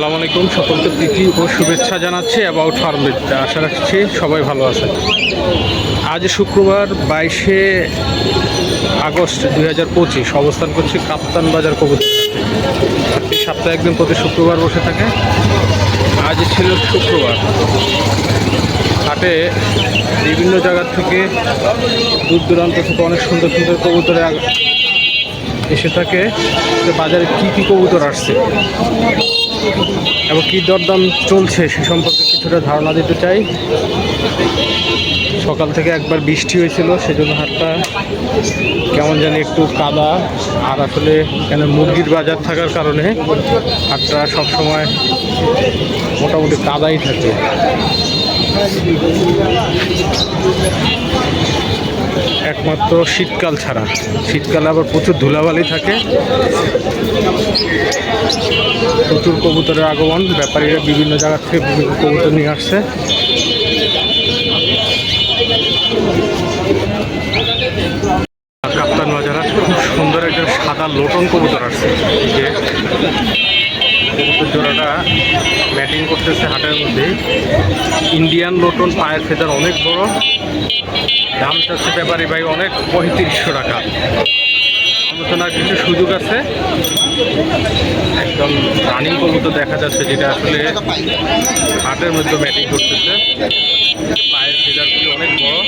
আসসালামু আলাইকুম। সকলকে প্রীতি ও শুভেচ্ছা জানাচ্ছি অ্যাবাউট ফার্মের আশা রাখছি সবাই ভালো আছেন। আজ শুক্রবার বাইশে আগস্ট দুই হাজার পঁচিশ। অবস্থান করছি কাপ্তান বাজার কবুতর। সপ্তাহে একদিন প্রতি শুক্রবার বসে থাকে। আজ ছিল শুক্রবার। হাটে বিভিন্ন জায়গার থেকে দূর দূরান্ত থেকে অনেক সুন্দর সুন্দর কবুতরে এসে থাকে। বাজারে কী কী কবুতর আসছে? এবং কী দরদাম চলছে সে সম্পর্কে কিছুটা ধারণা দিতে চাই। সকাল থেকে একবার বৃষ্টি হয়েছিল, সেজন্য হাটটা কেমন জানি একটু কাদা। আর আসলে এখানে মুরগির বাজার থাকার কারণে হাটটা সবসময় মোটামুটি কাদাই থাকে। একমাত্র শীতকাল ছাড়া। শীতকালে আবার প্রচুর ধুলাবালি থাকে। প্রচুর কবুতরের আগমন। ব্যাপারীরা বিভিন্ন জায়গা থেকে বিভিন্ন কবুতর নিয়ে আসছে। কাপ্তান বাজার খুব সুন্দর একটা সাদা লোটন কবুতর আসছে। যে জোড়াটা ব্যাটিং করতেছে হাটের মধ্যে। ইন্ডিয়ান লোটন পায়ের ফেদার অনেক বড়। দাম চাচ্ছে ব্যাপারী ভাই অনেক পঁয়ত্রিশশো টাকা। আলোচনার কিছু সুযোগ আছে। একদম রানিং কবুতর দেখা যাচ্ছে যেটা আসলে হাটের মধ্যে ব্যাটিং করতেছে। পায়ের ফেদারগুলি অনেক বড়।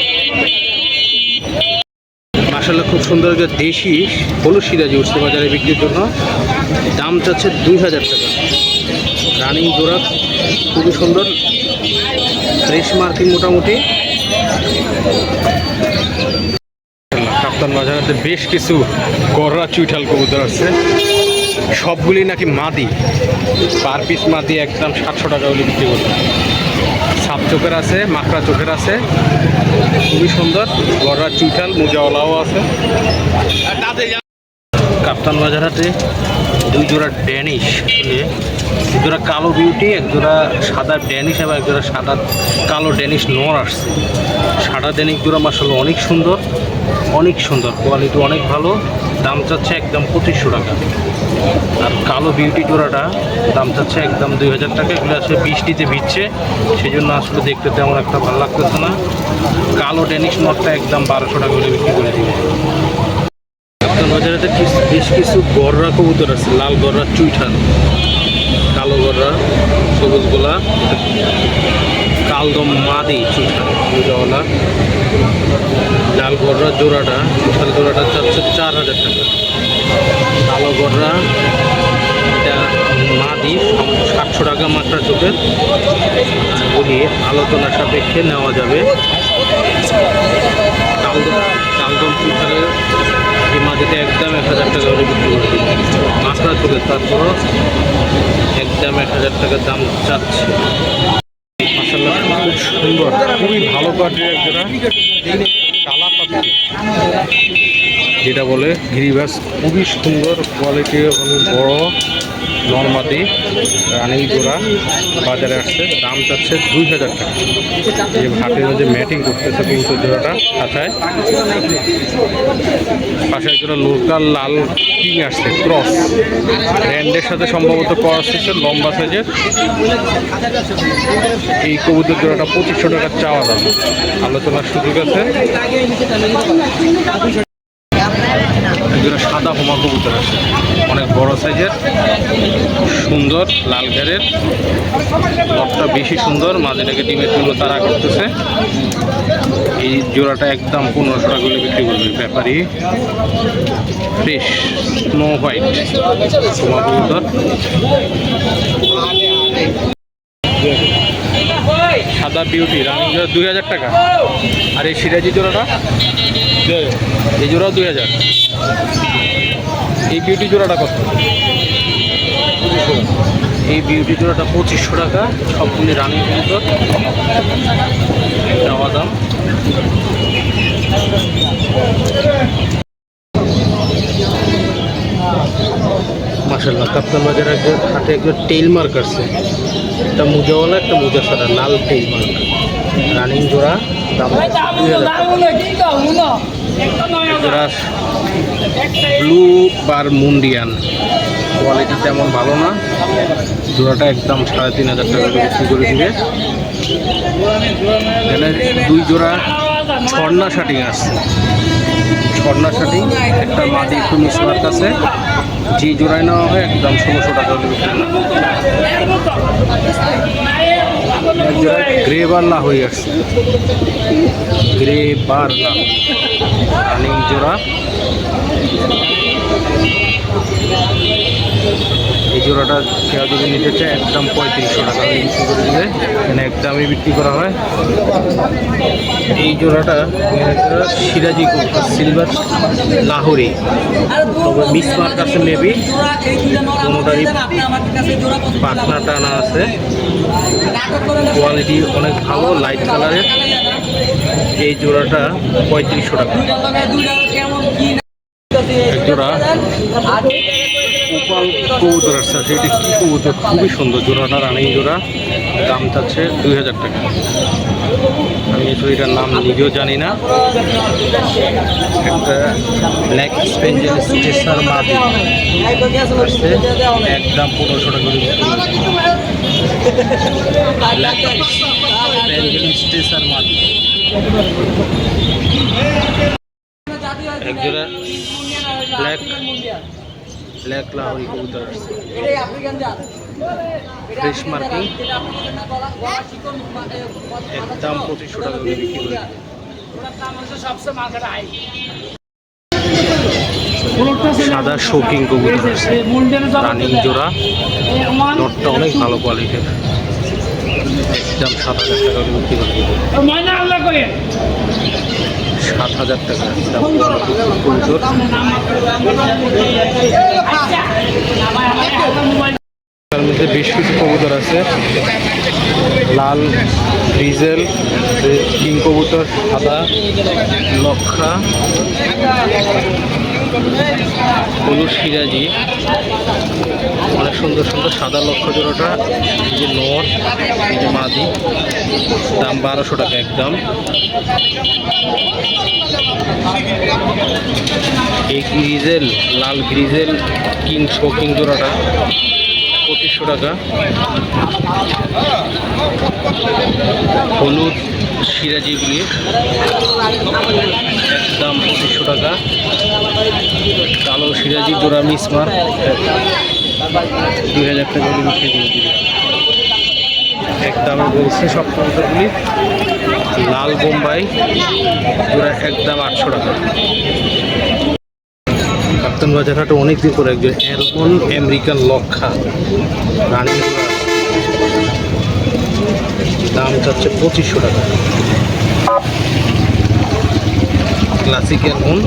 আসলে খুব সুন্দর একটা দেশি হলুদ সিরাজি উঠছে বাজারে বিক্রির জন্য, দাম চাচ্ছে দুই হাজার টাকা। রানিং জোড়া খুবই সুন্দর, ফ্রেশ মার্কিং মোটামুটি। কাপ্তান বাজারেতে বেশ কিছু গররা চুইঠাল কবুতর আছে। সবগুলি নাকি মাদি। পার পিস মাদি একদম সাতশো টাকা হলে বিক্রি করবে সাপ চোখের আছে মাকড়া চোখের আছে। খুবই সুন্দর। গররা চুইঠাল মোজাওয়ালাও আছে। কাপ্তান বাজার হাটে দুই জোড়া ড্যানিশ জোড়া কালো বিউটি এক জোড়া সাদা ড্যানিশ এবং এক জোড়া সাদা কালো ড্যানিশ নর আসছে। সাদা ড্যানিশ জোড়া মাসাল অনেক সুন্দর অনেক সুন্দর কোয়ালিটি অনেক ভালো, দাম চাচ্ছে একদম পঁচিশশো টাকা। আর কালো বিউটি জোড়াটা দাম চাচ্ছে একদম দুই হাজার টাকা, এগুলো আসলে বৃষ্টিতে ভিজছে সেই জন্য আসলে দেখতে তেমন একটা ভালো লাগতেছে না। কালো ড্যানিশ নটটা একদম বারোশো টাকা করে বিক্রি করে দিবে। আপনার বাজারে কিছু- বেশ কিছু গররা কবুতর আছে। লাল গররা, চুইঠান। কালো গররা, সবুজ গোলা। কালদম মাদি চুইঠান, বুঝাওয়ালা। লাল গররা, জোড়াটা। চুইঠাল জোড়াটা চাচ্ছে চার হাজার টাকা। কালো গররা, এটা মাদি, সাতশো টাকা মাত্রা চোখের। বলি, আলোচনা সাপেক্ষে নেওয়া যাবে। কালদম কালদম চুইঠালের মাটিতে একদম এক হাজার টাকা করে বিক্রি করে মাথা চলে তারপরও একদম এক হাজার টাকার দাম চাচ্ছে। খুব সুন্দর, খুবই ভালো এক কালা পাখি যেটা বলে গিরিবাস, খুবই সুন্দর কোয়ালিটি এবং বড় নর্মাদি রানিং জোড়া বাজারে আসছে। দাম চাচ্ছে দুই হাজার টাকা। যে হাটের মধ্যে ম্যাটিং করতেছে কিন্তু জোড়াটা খাঁচায়। পাশে একজোড়া লোকাল লাল কিং আসছে ক্রস ব্র্যান্ডের সাথে সম্ভবত ক্রস হচ্ছে লম্বা সাইজের এই কবুতর জোড়াটা পঁচিশশো টাকার চাওয়া দাম। আলোচনার সুযোগ আছে। একজোড়া সাদা হোমা কবুতর আছে। অনেক বড় সাইজের, সুন্দর, লাল ঘেরের লটটা বেশি সুন্দর মাঝেটাকে ডিমের জন্য তারা করতেছে। এই জোড়াটা একদম পনেরোশো টাকা করে বিক্রি করবে ব্যাপারী। ফ্রেশ স্নো হোয়াইট হোমা কবুতর। সাদা বিউটি রানিং জোড়া দুই হাজার টাকা। আর এই সিরাজি জোড়াটা? এই জোড়াও দুই হাজার। এই বিউটি জোড়াটা কত? এই বিউটি জোড়াটা পঁচিশশো টাকা সবগুলি রানিং কবুতর চাওয়া দাম। হাটে টেইল মার্ক একটা মুজাওয়ালা, একটা মুজা সাদা লাল টেইল মার্ক রানিং জোড়া। ব্লু বার মুন্ডিয়ান। কোয়ালিটি তেমন ভালো না। জোড়াটা একদম সাড়ে তিন হাজার টাকা করে বিক্রি করে দিবে। দুই জোড়া ছর্ণা শাটিং আছে। ছর্ণা শাটিং, একটা মাটি একটু মিসমার্ক আছে। যে জোড়ায় নেওয়া হয় একদম ষোলোশো টাকা বিক্রি করা হয়। এক জোড়ায় গ্রে বার্লা হয়ে আসছে গ্রেবার্লা রানিং জোড়া এই জোড়াটা কেউ যদি নিতে চায় একদম পঁয়ত্রিশশো টাকা করে বিক্রি করে দিবে এখানে একদমই বিক্রি করা হয় এই জোড়াটা সিরাজি সিলভার লাহোরি তবে মিস মার্ক আছে মেবি কোনোটারই পাখনা টানা আছে কোয়ালিটি অনেক ভালো লাইট কালারের এই জোড়াটা পঁয়ত্রিশশো টাকা এক জোড়া গোপাল কবুতর আছে এটা কি কবুতর? খুবই সুন্দর জোড়াটা রানিং জোড়া? দাম চাচ্ছে দুই হাজার টাকা। আমি তো এটার নাম নিজেও জানি না। একটা ব্ল্যাক স্পেঞ্জেল স্টেসার মাদি আসছে, একদম পনেরোশো টাকা ব্ল্যাক স্পেঞ্জেল মাদি। এক জোড়া ব্ল্যাক ব্ল্যাক লাহোরি কবুতর আসছে ফ্রেশ মার্কিং একদম পঁচিশশো টাকা করে বিক্রি করে। সাদা শৌকিং কবুতর আছে। রানিং জোড়া। নটটা অনেক ভালো কোয়ালিটির একদম হাজার টাকা করে বিক্রি করে দিবে ময়না আল্লাহ করে সাত হাজার টাকা। তার বেশ কিছু কবুতর আছে। লাল ডিজেল কিং কবুতর সাদা লক্ষা হলুদ সিরাজি অনেক সুন্দর সুন্দর সাদা লক্ষ জোড়াটা, এই যে নর, এই যে মাদি। দাম বারোশো টাকা একদম। এই গ্রিজেল লাল গ্রিজেল কিং শোকিং জোড়াটা। পঁচিশশো টাকা। হলুদ সিরাজিগুলি একদম পঁচিশশো টাকা। কালো সিরাজি জোড়া মিসমার দুই হাজার টাকা করে বিক্রি করে দিবে। একদম বলছি সব কবুতরগুলি লাল বোম্বাই, জোড়া এক দাম আটশো টাকা। কাপ্তান বাজার হাটে অনেক দিন করে একজন অ্যালবন আমেরিকান লক্ষা রানী দাম চাচ্ছে পঁচিশশো টাকা। ক্লাসিক অ্যালবন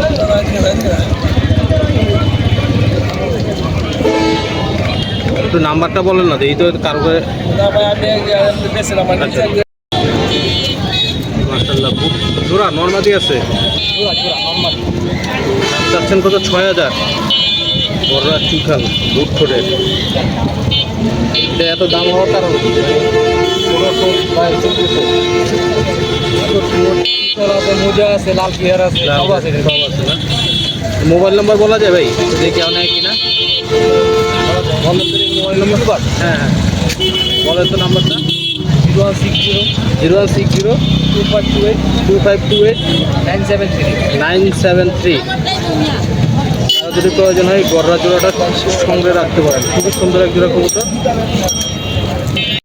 একটু নাম্বারটা বলেন না, এই তো কারও আচ্ছা। মাসাল্লাহ জোড়া, নর্মাদি আছে? চাচ্ছেন কত? ছয় হাজার। বড়রা চুখাল বুট ঠোঁটের এটা এত দাম হওয়ার কারণ? ষোলোশো বা চোদ্দশো মোজা আছে লাল আছে সব আছে সব আছে না? মোবাইল নাম্বার বলা যায় ভাই? যদি কেউ নেয় কিনা? মোবাইল নম্বর হ্যাঁ হ্যাঁ। বলেন তো নাম্বারটা। Zero one six zero. Zero one six zero. Two five two eight. Two five two eight. Nine seven three. Nine seven three. যদি প্রয়োজন হয় গড়রা জোড়াটা সঙ্গে রাখতে পারেন। খুবই সুন্দর এক জোড়া কবুতর।